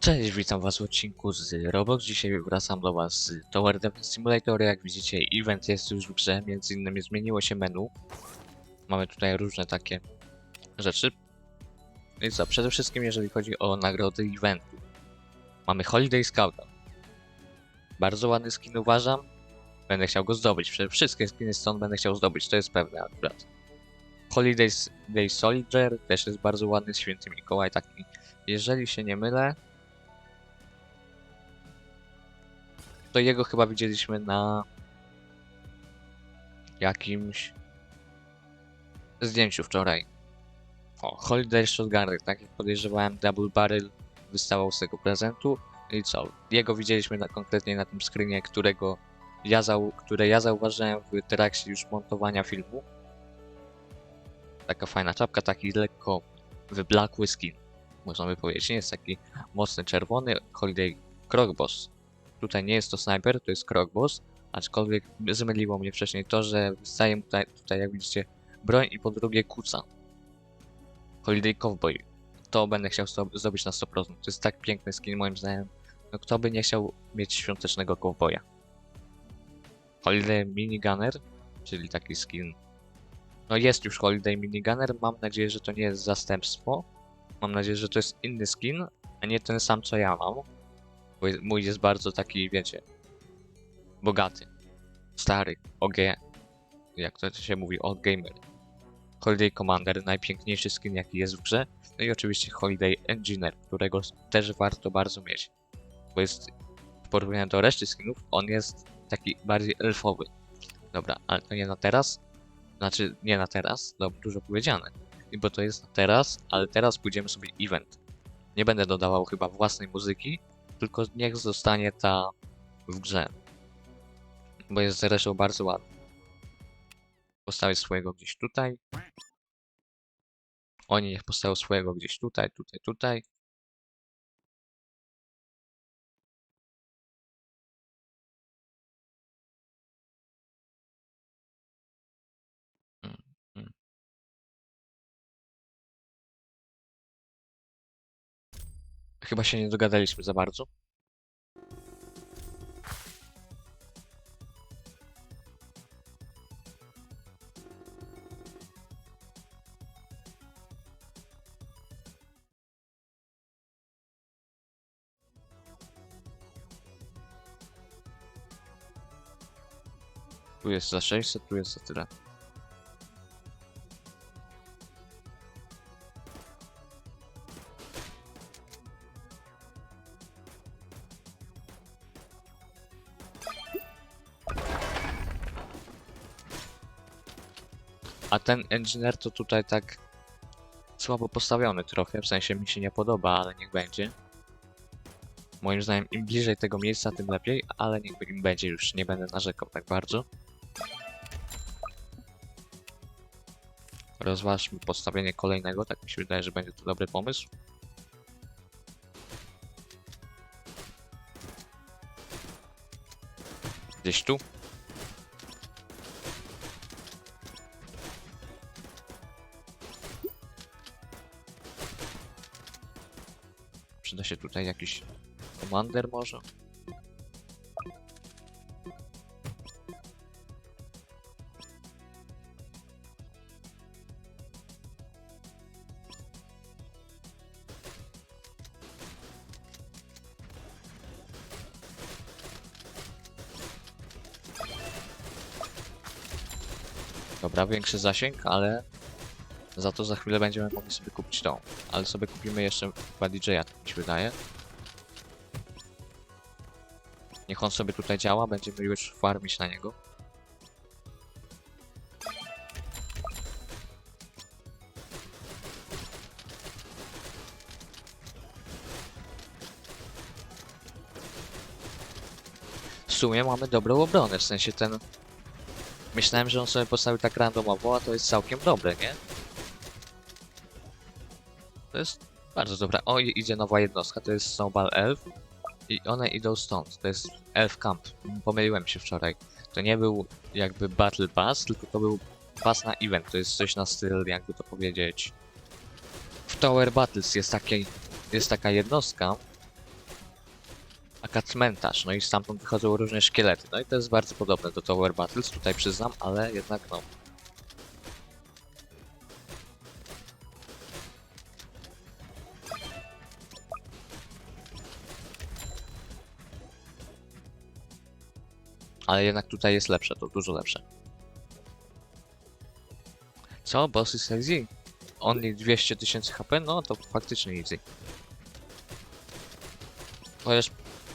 Cześć, witam was w odcinku z Roblox. Dzisiaj wracam do was z Tower Defense Simulator. Jak widzicie, event jest już w grze, między innymi zmieniło się menu. Mamy tutaj różne takie rzeczy. I co, przede wszystkim jeżeli chodzi o nagrody eventu. Mamy Holiday Scouta. Bardzo ładny skin uważam. Będę chciał go zdobyć. Wszystkie skiny stąd będę chciał zdobyć, to jest pewne akurat. Holiday Day Soldier też jest bardzo ładny, święty Mikołaj taki. Jeżeli się nie mylę, to jego chyba widzieliśmy na jakimś zdjęciu wczoraj. O, Holiday Shotgun, tak jak podejrzewałem, Double Barrel wystawał z tego prezentu. I co? Jego widzieliśmy na, konkretnie na tym screenie, którego ja zau, które ja zauważyłem w trakcie już montowania filmu. Taka fajna czapka, taki lekko wyblakły skin. Można by powiedzieć, nie jest taki mocny czerwony. Holiday Crocboss Tutaj nie jest to snajper, to jest Crocboss, aczkolwiek zmyliło mnie wcześniej to, że wystaje tutaj, tutaj jak widzicie broń i po drugie kuca. Holiday Cowboy. To będę chciał zdobyć na 100%. To jest tak piękny skin moim zdaniem. No kto by nie chciał mieć świątecznego cowboya. Holiday Minigunner, czyli taki skin. No jest już Holiday Minigunner, mam nadzieję, że to nie jest zastępstwo. Mam nadzieję, że to jest inny skin, a nie ten sam co ja mam. Bo mój jest bardzo taki, wiecie, bogaty, stary, OG, jak to się mówi, old gamer. Holiday Commander, najpiękniejszy skin jaki jest w grze. No i oczywiście Holiday Engineer, którego też warto bardzo mieć. Bo jest, w porównaniu do reszty skinów, on jest taki bardziej elfowy. Dobra, ale to nie na teraz. Znaczy, nie na teraz, no dużo powiedziane. I Bo to jest na teraz, ale teraz pójdziemy sobie event. Nie będę dodawał chyba własnej muzyki, tylko niech zostanie ta w grze. Bo jest zresztą bardzo ładny. Postawię swojego gdzieś tutaj. Oni niech postawią swojego gdzieś tutaj, tutaj, tutaj. Chyba się nie dogadaliśmy za bardzo. Tu jest za 600, tu jest za tyle. A ten engineer to tutaj tak słabo postawiony trochę, w sensie mi się nie podoba, ale niech będzie. Moim zdaniem im bliżej tego miejsca, tym lepiej, ale niech im będzie już, nie będę narzekał tak bardzo. Rozważmy postawienie kolejnego, tak mi się wydaje, że będzie to dobry pomysł. Gdzieś tu. Się tutaj jakiś komander może? Dobra, większy zasięg, ale za to za chwilę będziemy mogli sobie kupić tą. Ale sobie kupimy jeszcze chyba DJ-a, tak mi się wydaje. Niech on sobie tutaj działa, będziemy już farmić na niego. W sumie mamy dobrą obronę, w sensie ten... Myślałem, że on sobie postawił tak randomowo, a to jest całkiem dobre, nie? To jest bardzo dobra. O, i- idzie nowa jednostka, to jest Snowball Elf. I one idą stąd, to jest Elf Camp. Pomyliłem się wczoraj. To nie był jakby Battle Pass, tylko to był pass na event. To jest coś na styl, jakby to powiedzieć. W Tower Battles jest, taki, jest taka jednostka, taka cmentarz, no i stamtąd wychodzą różne szkielety. No i to jest bardzo podobne do Tower Battles, tutaj przyznam, ale jednak no. Ale jednak tutaj jest lepsze, to dużo lepsze. Co? Boss is easy? Only 200 tysięcy HP? No to faktycznie easy. Chociaż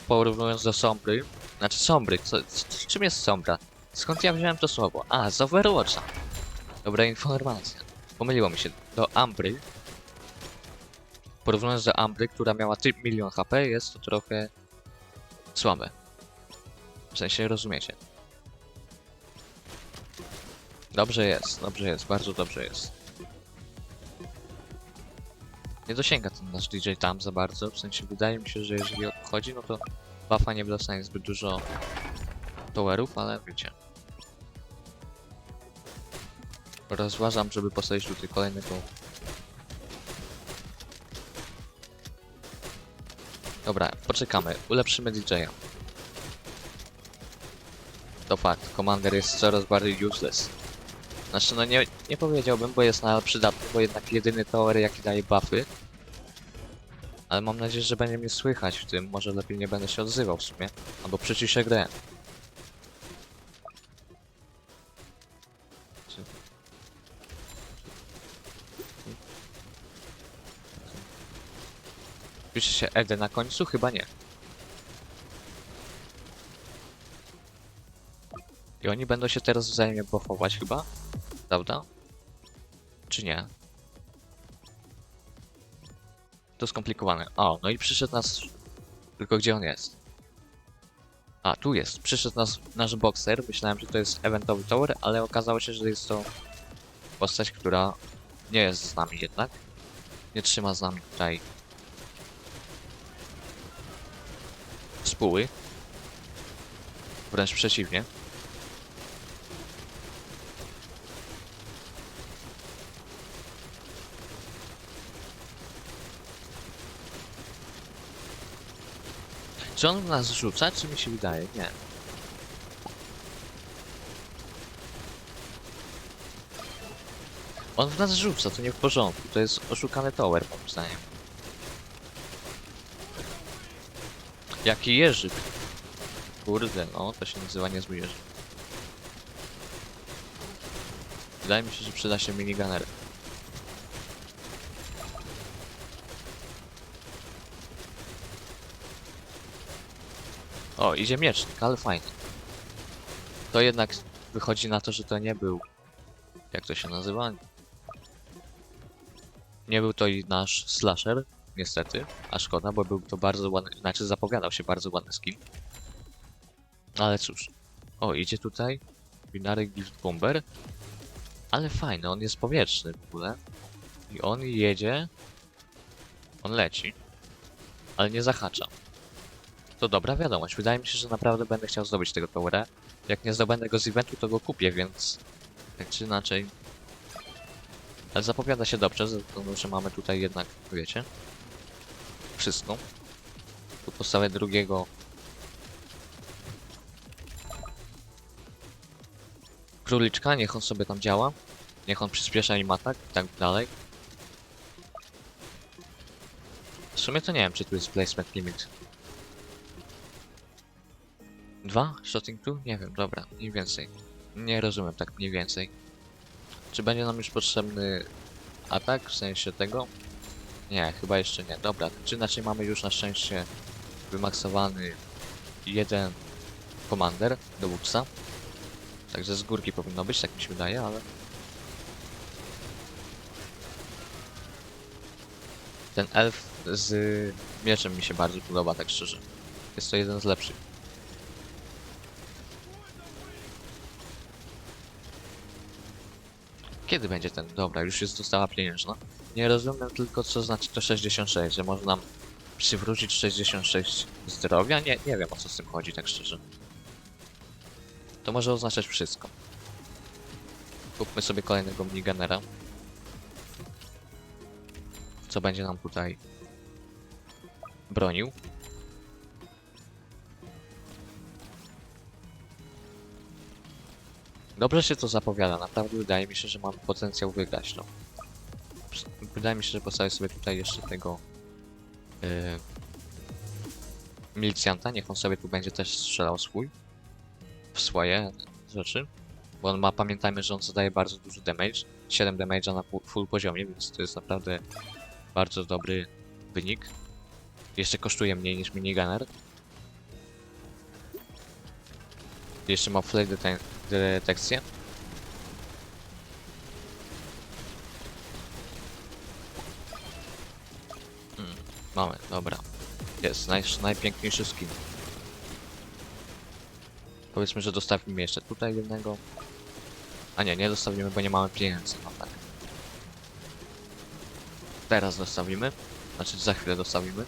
porównując do Sombry, znaczy Sombry, co, c- czym jest Sombra? Skąd ja wziąłem to słowo? A, z Overwatcha. Dobra informacja. Pomyliło mi się. Do Ambry. Porównując do Ambry, która miała 3 milion HP, jest to trochę słabe. W sensie rozumiecie. Dobrze jest, dobrze jest, bardzo dobrze jest. Nie dosięga ten nasz DJ tam za bardzo, w sensie wydaje mi się, że jeżeli chodzi, no to Buffa nie dostanie zbyt dużo towerów, ale wiecie. Rozważam, żeby postawić tutaj kolejnego Dobra, poczekamy, ulepszymy DJ-a. To fakt, Commander jest coraz bardziej useless. Znaczy, no nie, nie powiedziałbym, bo jest nadal przydatny, bo jednak jedyny tower jaki daje buffy. Ale mam nadzieję, że będzie mnie słychać w tym, może lepiej nie będę się odzywał w sumie. Albo przyciszę grę. Pisze się Ede na końcu? Chyba nie. I oni będą się teraz wzajemnie buffować chyba? Prawda? Czy nie? To skomplikowane. O, no i przyszedł nas... Tylko gdzie on jest? A, tu jest. Przyszedł nas nasz boxer. Myślałem, że to jest eventowy tower, ale okazało się, że jest to postać, która nie jest z nami jednak. Nie trzyma z nami tutaj spóły. Wręcz przeciwnie. Czy on w nas rzuca, czy mi się wydaje? Nie. On w nas rzuca, to nie w porządku. To jest oszukany tower, moim zdaniem. Jaki jeżyk. Kurde, no, to się nazywa niezły jeżyk. Wydaje mi się, że przyda się minigunner. O, idzie miecznik, ale fajnie. To jednak wychodzi na to, że to nie był... Jak to się nazywa? Nie był to i nasz slasher, niestety. A szkoda, bo był to bardzo ładny... Znaczy zapowiadał się bardzo ładny skill. Ale cóż. O, idzie tutaj Binary Gift Bomber. Ale fajny, on jest powietrzny w ogóle. I on jedzie... On leci. Ale nie zahacza. To dobra wiadomość. Wydaje mi się, że naprawdę będę chciał zdobyć tego towera. Jak nie zdobędę go z eventu, to go kupię, więc tak czy inaczej. Ale zapowiada się dobrze, ze względu, że mamy tutaj jednak, wiecie, wszystko. Tu postawię drugiego króliczka, niech on sobie tam działa. Niech on przyspiesza im atak i tak dalej. W sumie to nie wiem, czy tu jest placement limit. Dwa? Shooting tu? Nie wiem, dobra, mniej więcej. Nie rozumiem tak mniej więcej. Czy będzie nam już potrzebny atak, w sensie tego? Nie, chyba jeszcze nie. Dobra, czy inaczej mamy już na szczęście wymaksowany jeden komander dowódca. Także z górki powinno być, tak mi się wydaje, ale... Ten elf z mieczem mi się bardzo podoba, tak szczerze. Jest to jeden z lepszych. Kiedy będzie ten? Dobra, już jest dostawa pieniężna. Nie rozumiem tylko co znaczy to 66, że może nam przywrócić 66 zdrowia? Nie, nie wiem o co z tym chodzi, tak szczerze. To może oznaczać wszystko. Kupmy sobie kolejnego minigunera. Co będzie nam tutaj bronił. Dobrze się to zapowiada, naprawdę wydaje mi się, że mam potencjał wygrać, no. Wydaje mi się, że postawię sobie tutaj jeszcze tego yy, milicjanta, niech on sobie tu będzie też strzelał swój w swoje rzeczy, bo on ma, pamiętajmy, że on zadaje bardzo dużo damage, 7 damage'a na fu- full poziomie, więc to jest naprawdę bardzo dobry wynik. Jeszcze kosztuje mniej niż minigunner. Jeszcze ma flare detekcję. Mm, mamy, dobra. Jest, naj, najpiękniejszy skin. Powiedzmy, że dostawimy jeszcze tutaj jednego. A nie, nie dostawimy, bo nie mamy pieniędzy, no tak. Teraz dostawimy. Znaczy za chwilę dostawimy.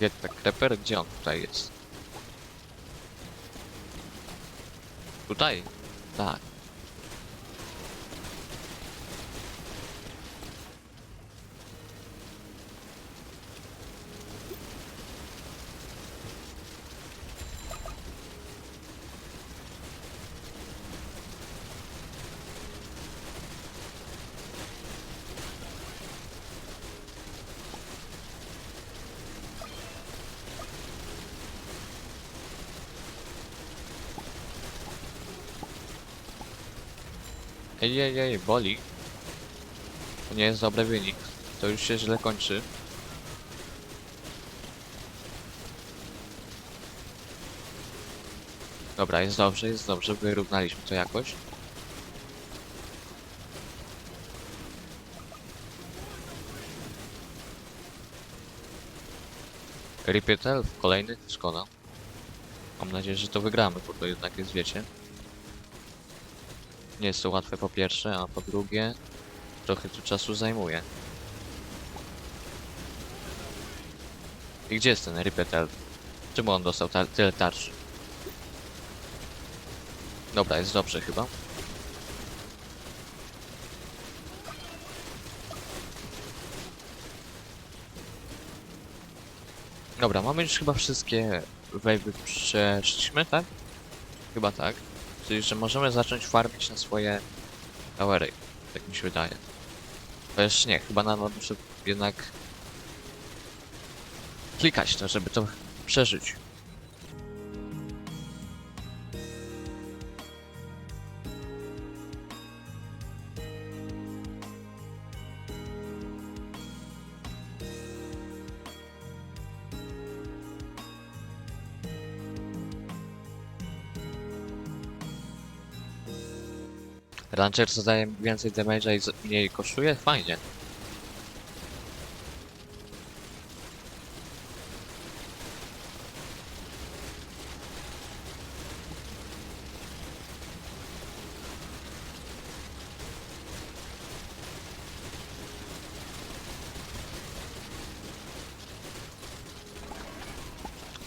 The creeper, gdzie on tutaj jest? Tutaj? Tak. Ej, ej, ej, boli. To nie jest dobry wynik. To już się źle kończy. Dobra, jest dobrze, jest dobrze. Wyrównaliśmy to jakoś. Repeat Elf, kolejny, szkoda. Mam nadzieję, że to wygramy, bo to jednak jest, wiecie. Nie jest to łatwe po pierwsze, a po drugie trochę tu czasu zajmuje. I gdzie jest ten Repeat Elf? Czemu on dostał ta tyle tarczy? Dobra, jest dobrze chyba. Dobra, mamy już chyba wszystkie wave'y przeszliśmy, tak? Chyba tak. Czyli, że możemy zacząć farmić na swoje towery. Tak mi się wydaje. Też nie, chyba nadal muszę jednak klikać to, żeby to przeżyć. Rancher zadaje więcej damage'a i mniej kosztuje? Fajnie.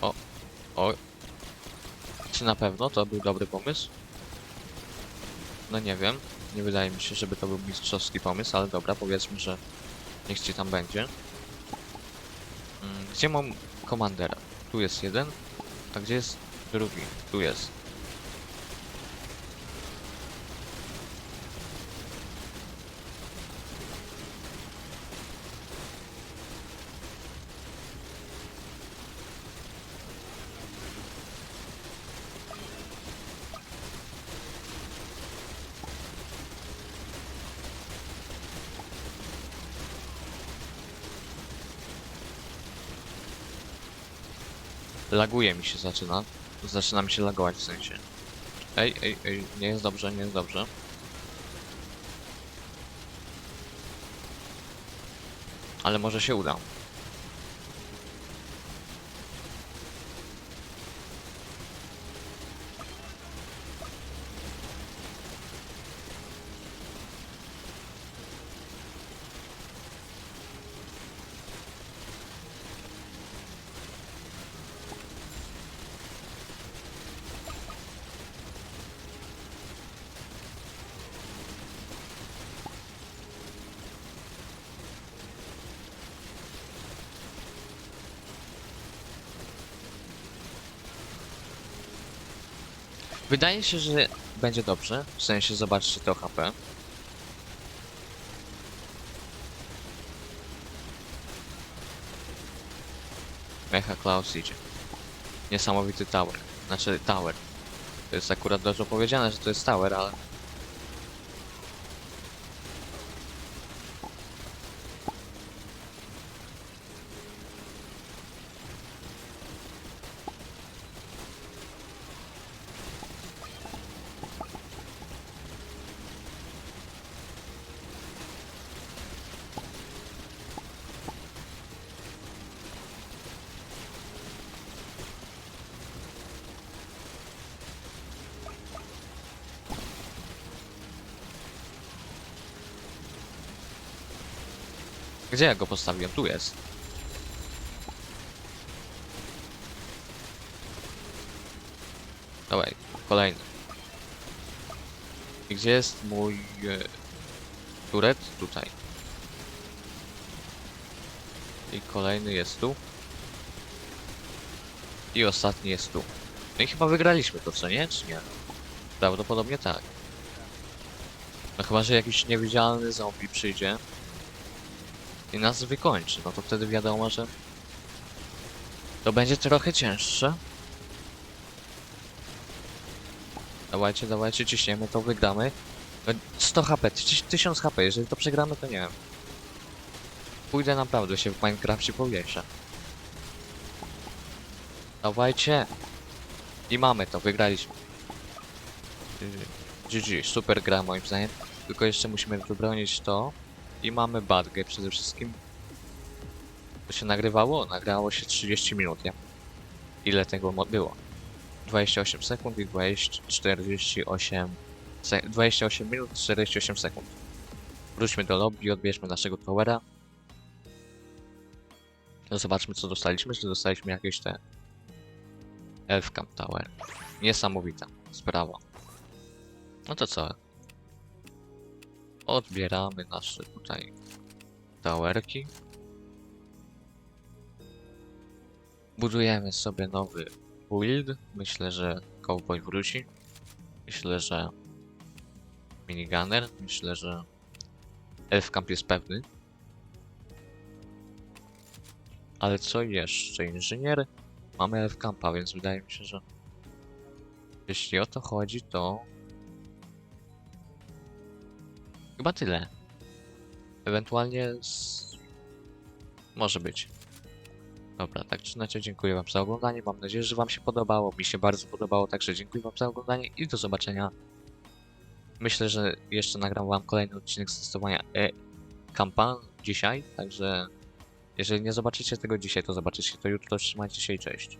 O, o. Na pewno to był dobry pomysł? No nie wiem. Nie wydaje mi się, żeby to był mistrzowski pomysł, ale dobra, powiedzmy, że niech ci tam będzie. Mm, Gdzie mam komandera? Tu jest jeden. A gdzie jest drugi? Tu jest. Laguje mi się zaczyna. Zaczyna mi się lagować w sensie. Ej, ej, ej, nie jest dobrze, nie jest dobrze. Ale może się uda. Wydaje się, że będzie dobrze. W sensie zobaczcie to HP. Mecha Klaus idzie. Niesamowity tower. Znaczy tower. To jest akurat dobrze powiedziane, że to jest tower, ale... Gdzie ja go postawiłem? Tu jest. Dawaj, kolejny. I gdzie jest mój e, turet? Tutaj. I kolejny jest tu. I ostatni jest tu. No i chyba wygraliśmy to, co nie? Czy nie? Prawdopodobnie tak. No chyba, że jakiś niewidzialny zombie przyjdzie i nas wykończy, no to wtedy wiadomo, że to będzie trochę cięższe. Dawajcie, dawajcie, ciśniemy to, wygramy. No, 100 HP, tyś- 1000 HP, jeżeli to przegramy, to nie wiem. Pójdę naprawdę się w Minecrafcie powieszę. Dawajcie. I mamy to, wygraliśmy. Yy, GG, super gra moim zdaniem. Tylko jeszcze musimy wybronić to. I mamy badgę przede wszystkim. To się nagrywało? Nagrało się 30 minut, nie? Ile tego było? 28 sekund i 20, 48 se 28 minut 48 sekund. Wróćmy do lobby, odbierzmy naszego towera. No zobaczmy co dostaliśmy, czy dostaliśmy jakieś te Elfcamp Tower. Niesamowita sprawa. No to co? Odbieramy nasze tutaj towerki. Budujemy sobie nowy build. Myślę, że Cowboy wróci. Myślę, że Minigunner. Myślę, że Elfcamp jest pewny. Ale co jeszcze? Inżynier? Mamy Elfcampa, więc wydaje mi się, że jeśli o to chodzi, to Chyba tyle. Ewentualnie z... może być. Dobra, tak czy inaczej dziękuję wam za oglądanie. Mam nadzieję, że wam się podobało. Mi się bardzo podobało, także dziękuję wam za oglądanie i do zobaczenia. Myślę, że jeszcze nagram wam kolejny odcinek z testowania e-kampan dzisiaj, także jeżeli nie zobaczycie tego dzisiaj, to zobaczycie to jutro. Trzymajcie się i cześć.